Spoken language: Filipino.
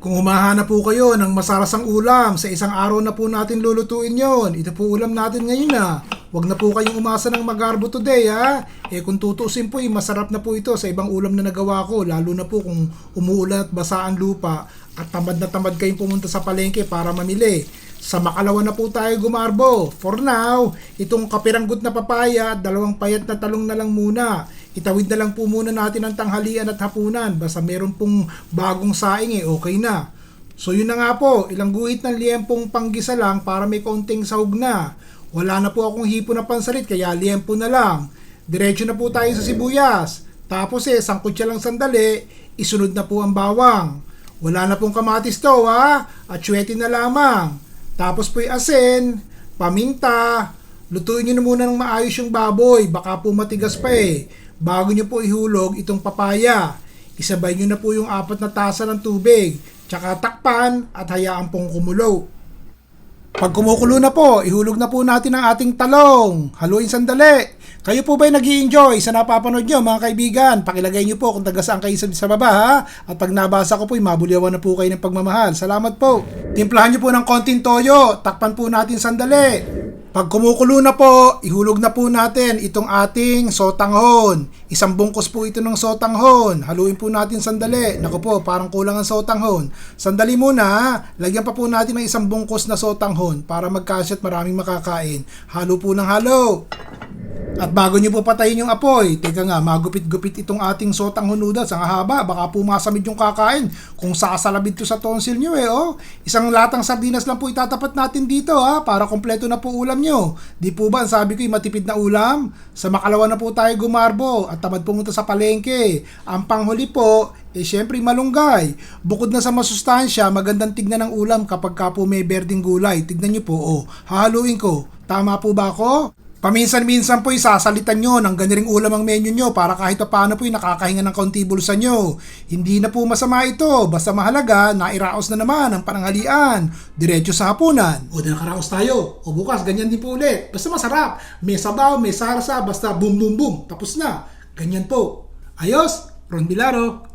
Kung humahanap po kayo ng masarasang ulam, sa isang araw na po natin lulutuin yon. Ito po ulam natin ngayon na. Huwag na po kayong umasa ng magarbo today ha. Eh kung tutusin po, eh, masarap na po ito sa ibang ulam na nagawa ko. Lalo na po kung umuulan at basa ang lupa at tamad na tamad kayong pumunta sa palengke para mamili. Sa makalawa na po tayo gumarbo. For now, itong kapiranggot na papaya at dalawang payat na talong na lang muna. Itawid na lang po muna natin ang tanghalian at hapunan. Basta meron pong bagong saing eh, okay na. So yun na nga po, ilang guhit ng liyempong panggisa lang para may kaunting sahog na. Wala na po akong hipo na pansalit kaya liyempo na lang. Diretso na po tayo sa sibuyas. Tapos eh, sangkot siya lang sandali, isunod na po ang bawang. Wala na pong kamatis to ha, at sywete na lamang. Tapos po asin, paminta, lutuin nyo na muna ng maayos yung baboy, baka po matigas pa eh. Bago nyo po ihulog itong papaya. Isabay nyo na po yung apat na tasa ng tubig, tsaka takpan at hayaan pong kumulo. Pag kumukulo na po, ihulog na po natin ang ating talong. Haluin sandali. Kayo po ba'y nag enjoy sa napapanood nyo mga kaibigan? Pakilagay nyo po kung taga saan kayo sa, sa baba ha. At pag nabasa ko po, mabulyawan na po kayo ng pagmamahal. Salamat po. Timplahan nyo po ng konting toyo. Takpan po natin sandali. Pag kumukulo na po, ihulog na po natin itong ating sotanghon. Isang bungkos po ito ng sotanghon. Haluin po natin sandali. Naku po, parang kulang ang sotanghon. Sandali muna, lagyan pa po natin ng isang bungkos na sotanghon para magkasya at maraming makakain. Halo po ng halo. At bago nyo po patayin yung apoy, teka nga, magupit-gupit itong ating sotang hunudas. Ang haba, baka po masamid yung kakain. Kung sasalabid to sa tonsil nyo eh, oh. Isang latang sardinas lang po itatapat natin dito, ha, para kompleto na po ulam nyo. Di po ba, sabi ko, yung matipid na ulam? Sa makalawa na po tayo gumarbo at tamad pumunta sa palengke. Ang panghuli po, eh syempre malunggay. Bukod na sa masustansya, magandang tignan ng ulam kapag ka po may berding gulay. Tignan nyo po, oh. Hahaluin ko. Tama po ba ako? Paminsan-minsan po isasalitan nyo ng ganiring ulam ang menu nyo para kahit pa paano po nakakahinga ng kaunti bulsa nyo. Hindi na po masama ito, basta mahalaga na iraos na naman ang pananghalian. Diretso sa hapunan. O di nakaraos tayo. O bukas, ganyan din po ulit. Basta masarap. May sabaw, may sarsa, basta boom boom boom. Tapos na. Ganyan po. Ayos, Ron Bilaro.